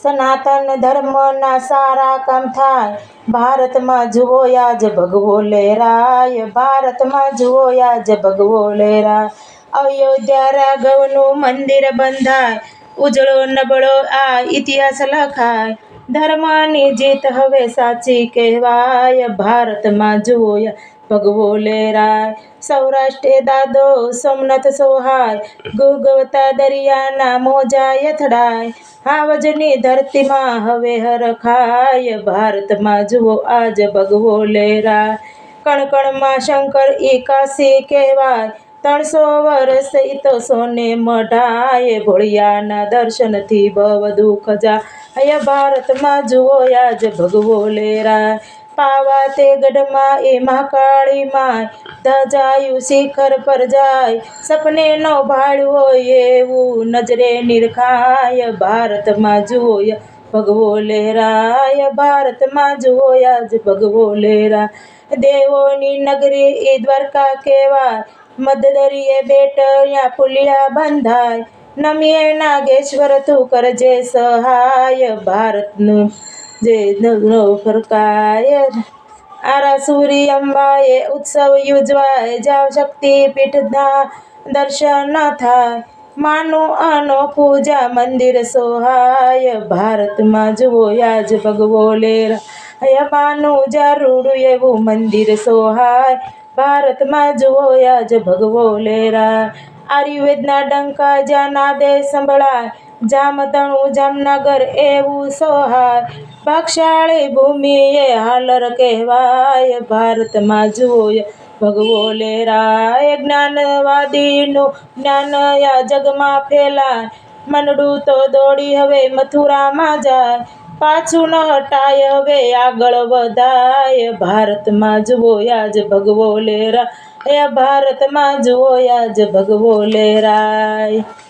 સનાતન ધર્મના સારા કામ થાય ભારતમાં જુઓ આજ ભગવો લેરાય ભારતમાં જુઓ આજ ભગવો લહેરાય અયોધ્યા રાઘવનું મંદિર બંધાય ઉજળો નબળો આ ઇતિહાસ લખાય ધર્મની જીત હવે સાચી કહેવાય ભારતમાં જુઓ પગભોલેરાય સૌરાષ્ટ્રે દાદો સોમનાથ સોહાય ગુગવતા દરિયાના મોજા યથડાય હાવજની ધરતીમાં હવે હરખાય ભારતમાં જુઓ આજ ભગવોલેરાય કણકણમાં શંકર એકાશી કહેવાય ત્રણસો વર્ષ ઈ તો સોને મઢાય ભોળિયાના દર્શનથી ભવ દુઃખ જા અહીંયા ભારતમાં જુઓ આજ ભગવો લેરા પાવા તે ગઢમાં એમાં કાળી માય ધજાયું શિખર પર જાય સપને નો ભાળ હોય એવું નજરે નિરખાય ભારતમાં જોયા ભગવો લહેરાય ભારતમાં જુઓયા જ ભગવો લહેરા દેવોની નગરી એ દ્વારકા કહેવાય મદદરીએ બેટયા પુલિયા બંધાય નમીએ નાગેશ્વર તું કરજે સહાય ભારતનું जयनो फरकायर आरा सूरी अंबाए उत्सव युजवाए जाव शक्ति पीठ धा दर्शन था मानो आनो पूजा मंदिर सोहाय भारत मा जुवो याज पग बोलेरा मानो जरूर एवं मंदिर सोहाय भारत मा जुवो याज भगवोलेरा आयुर्वेद ना डंका जाना दे संभाय જામતાણો જામનગર એવું સહાર પક્ષાળી ભૂમી એ હાલર કેવાય ભારત માજવોય भगवोले रा એ જ્ઞાનવાદીનો જ્ઞાન આ જગમાં ફેલાય મનડુ તો દોડી હવે મથુરા માં જાય પાછું નટાય હવે આગળ વધાય ભારત માજવો આજ भगवोले रा એ ભારત માજવો આજ भगवोले रा